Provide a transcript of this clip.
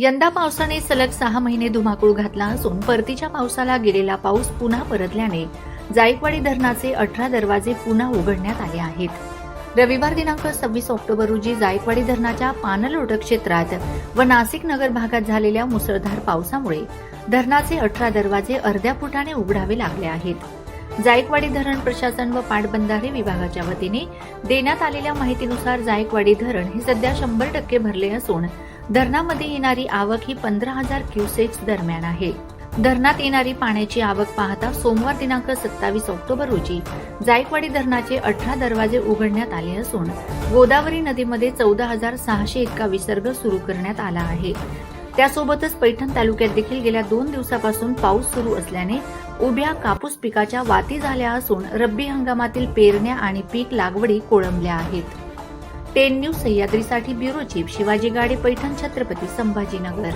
यंदा पावसाने सलग सहा महिने धुमाकूळ घातला असून परतीच्या पावसाला गेलेला पाऊस पुन्हा परतल्याने जायकवाडी धरणाचे अठरा दरवाजे पुन्हा उघडण्यात आले आहेत. रविवार दिनांक सव्वीस ऑक्टोबर रोजी जायकवाडी धरणाच्या पानलोट क्षेत्रात व नाशिक नगर भागात झालेल्या मुसळधार पावसामुळे धरणाचे अठरा दरवाजे अर्ध्या फुटाने उघडावे लागले आहेत. जायकवाडी धरण प्रशासन व पाटबंधारे विभागाच्या वतीने देण्यात आलेल्या माहितीनुसार जायकवाडी धरण हे सध्या शंभर टक्के भरले असून धरणामध्ये येणारी आवक ही पंधरा हजार क्युसेक्स दरम्यान आहे. धरणात येणारी पाण्याची आवक पाहता सोमवार दिनांक सत्तावीस ऑक्टोबर रोजी जायकवाडी धरणाचे अठरा दरवाजे उघडण्यात आले असून गोदावरी नदीमध्ये चौदा हजार सहाशे इतका विसर्ग सुरू करण्यात आला आहे. त्यासोबतच पैठण तालुक्यात देखील गेल्या दोन दिवसापासून पाऊस सुरू असल्याने उभ्या कापूस पिकाच्या वाती झाल्या असून रब्बी हंगामातील पेरण्या आणि पीक लागवडी कोळंबल्या आहेत. टेन न्यूज सह्याद्रीसाठी ब्युरो चीफ शिवाजी गाडे पैठण छत्रपती संभाजीनगर.